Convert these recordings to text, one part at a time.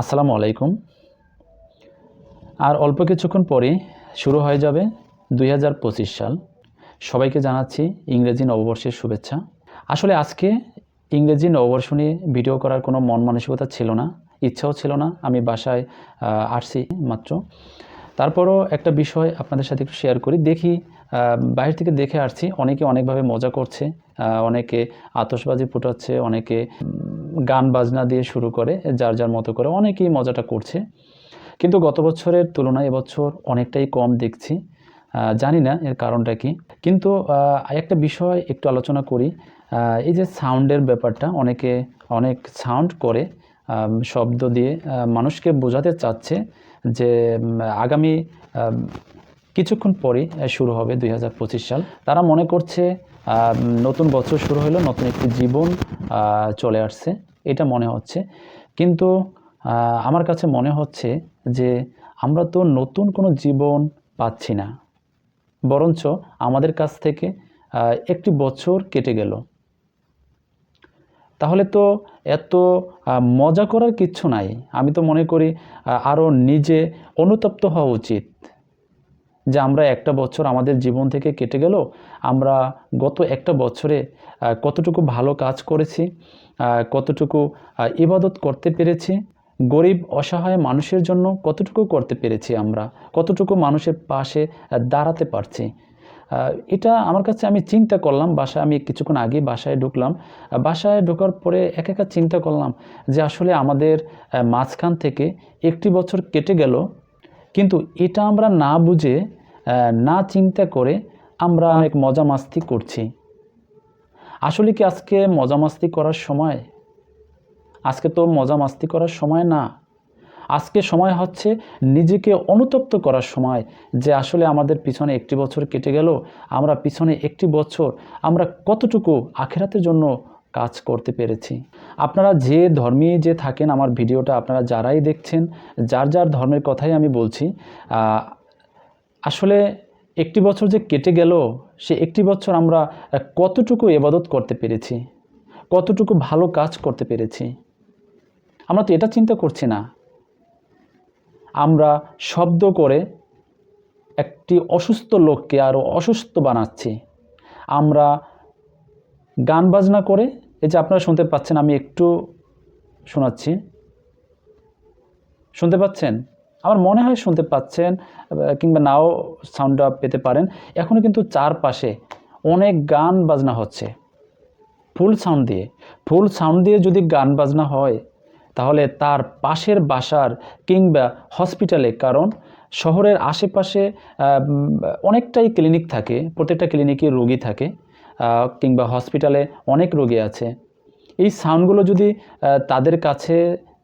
আসসালামু আলাইকুম। আর অল্প কিছুক্ষণ পরে শুরু হয়ে যাবে দুই হাজার পঁচিশ সাল। সবাইকে জানাচ্ছি ইংরেজি নববর্ষের শুভেচ্ছা। আসলে আজকে ইংরেজি নববর্ষ নিয়ে ভিডিও করার কোনো মন মানসিকতা ছিল না, ইচ্ছাও ছিল না। আমি বাসায় আসছি মাত্র। তারপরও একটা বিষয় আপনাদের সাথে একটু শেয়ার করি। দেখি বাইরে থেকে দেখে আসছি। অনেকে অনেকভাবে মজা করছে অনেকে আতশবাজি ফুটাচ্ছে, অনেকে গান বাজনা দিয়ে শুরু করে যার যার মতো করে অনেকেই মজাটা করছে। কিন্তু গত বছরের তুলনায় এবছর অনেকটাই কম দেখছি। জানি না এর কারণটা কি। কিন্তু একটা বিষয় একটু আলোচনা করি। এই যে সাউন্ডের ব্যাপারটা অনেকে অনেক সাউন্ড করে শব্দ দিয়ে মানুষকে বোঝাতে চাচ্ছে যে আগামী কিছুক্ষণ আহ, শুরু হবে দুই হাজার পঁচিশ সাল। তারা মনে করছে নতুন বছর শুরু হলো নতুন একটি জীবন চলে আসছে। এটা মনে হচ্ছে। কিন্তু আমার কাছে মনে হচ্ছে যে আমরা তো নতুন কোনো জীবন পাচ্ছি না। বরঞ্চ আমাদের কাছ থেকে একটি বছর কেটে গেল। তাহলে তো এত মজা করার কিচ্ছু নাই। আমি তো মনে করি আরও নিজে অনুতপ্ত হওয়া উচিত। যে আমরা একটা বছর আমাদের জীবন থেকে কেটে গেল, আমরা গত একটা বছরে কতটুকু ভালো কাজ করেছি কতটুকু ইবাদত করতে পেরেছি, গরিব, অসহায় মানুষের জন্য কতটুকু করতে পেরেছি আমরা, কতটুকু মানুষের পাশে দাঁড়াতে পারছি। এটা আমার কাছে আমি চিন্তা করলাম, বাসায় আমি কিছুক্ষণ আগে বাসায় ঢুকলাম। বাসায় ঢোকার পরে এক একা চিন্তা করলাম যে আসলে আমাদের মাঝখান থেকে একটি বছর কেটে গেল কিন্তু এটা আমরা না বুঝে না চিন্তা করে আমরা অনেক মজা মাস্তি করছি। আসলে কি আজকে মজা মাস্তি করার সময়? আজকে তো মজা মাস্তি করার সময় না। আজকে সময় হচ্ছে নিজেকে অনুতপ্ত করার সময় যে আসলে আমাদের পিছনে একটি বছর কেটে গেল, আমরা পিছনে একটি বছর, আমরা কতটুকু আখেরাতের জন্য কাজ করতে পেরেছি। আপনারা যে ধর্মী যে থাকেন, আমার ভিডিওটা আপনারা যারাই দেখছেন, যার যার ধর্মের কথাই আমি বলছি আসলে একটি বছর যে কেটে গেল, সে একটি বছর আমরা কতটুকু এবাদত করতে পেরেছি, কতটুকু ভালো কাজ করতে পেরেছি। আমরা তো এটা চিন্তা করছি না। আমরা শব্দ করে একটি অসুস্থ লোককে আরও অসুস্থ বানাচ্ছি। আমরা গান বাজনা করে, এই যে আপনারা শুনতে পাচ্ছেন, আমি একটু শোনাচ্ছি। শুনতে পাচ্ছেন? আমার মনে হয় শুনতে পাচ্ছেন কিংবা নাও সাউন্ডটা পেতে পারেন। এখনও কিন্তু চারপাশে অনেক গান বাজনা হচ্ছে। ফুল সাউন্ড দিয়ে। ফুল সাউন্ড দিয়ে যদি গান বাজনা হয়, তাহলে তার পাশের বাসার কিংবা হসপিটালে কারণ শহরের আশেপাশে অনেকটাই ক্লিনিক থাকে, প্রত্যেকটা ক্লিনিকে রোগী থাকে। কিংবা হসপিটালে অনেক রোগী আছে। এই সাউন্ডগুলো যদি তাদের কাছে,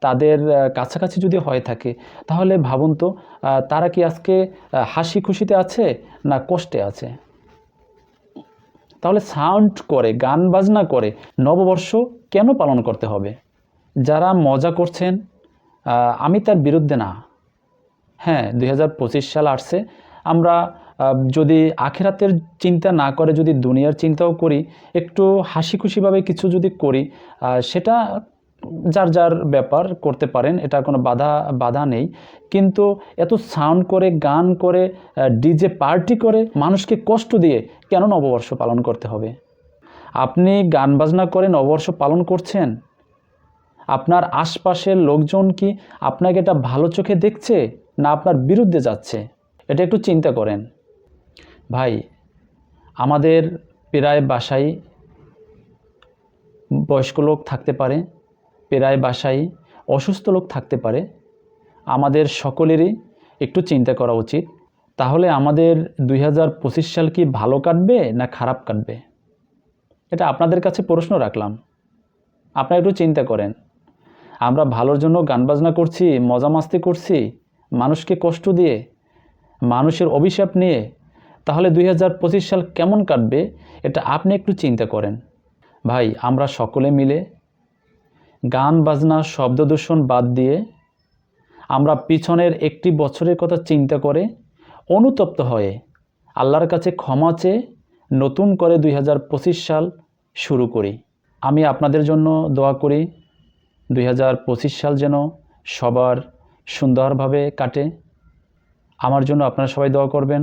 তাদের কাছাকাছি যদি হয়ে থাকে, তাহলে ভাবুন তো তারা কি আজকে হাসি খুশিতে আছে না কষ্টে আছে? তাহলে সাউন্ড করে, গান বাজনা করে নববর্ষ কেন পালন করতে হবে? যারা মজা করছেন আমি তার বিরুদ্ধে না। হ্যাঁ দু হাজার পঁচিশ সাল আসছে, আমরা যদি আখেরাতের চিন্তা না করে, যদি দুনিয়ার চিন্তাও করি, একটু হাসি খুশিভাবে কিছু যদি করি সেটা যার যার ব্যাপার করতে পারেন, এটা কোনো বাধা বাধা নেই। কিন্তু এত সাউন্ড করে, গান করে ডিজে পার্টি করে মানুষকে কষ্ট দিয়ে কেন নববর্ষ পালন করতে হবে? আপনি গান বাজনা করে নববর্ষ পালন করছেন? আপনার আশপাশের লোকজন কি আপনাকে এটা ভালো চোখে দেখছে না আপনার বিরুদ্ধে যাচ্ছে? এটা একটু চিন্তা করেন। ভাই, আমাদের প্রায় বাসায় বয়স্ক লোক থাকতে পারে, প্রায় বাসায় অসুস্থ লোক থাকতে পারে। আমাদের সকলেরই একটু চিন্তা করা উচিত। তাহলে আমাদের দুই হাজার পঁচিশ সাল কি ভালো কাটবে না খারাপ কাটবে? এটা আপনাদের কাছে প্রশ্ন রাখলাম। আপনারা একটু চিন্তা করেন। আমরা ভালোর জন্য গান বাজনা করছি, মজা মাস্তি করছি, মানুষকে কষ্ট দিয়ে, মানুষের অভিশাপ নিয়ে তাহলে দুই হাজার পঁচিশ সাল কেমন কাটবে, এটা আপনি একটু চিন্তা করেন। ভাই, আমরা সকলে মিলে গান, বাজনা, শব্দ দূষণ বাদ দিয়ে আমরা পিছনের একটি বছরের কথা চিন্তা করে অনুতপ্ত হয়ে আল্লাহর কাছে ক্ষমা চেয়ে নতুন করে দুই হাজার পঁচিশ সাল শুরু করি। আমি আপনাদের জন্য দোয়া করি, দুই হাজার পঁচিশ সাল যেন সবার সুন্দরভাবে কাটে। আমার জন্য আপনারা সবাই দোয়া করবেন।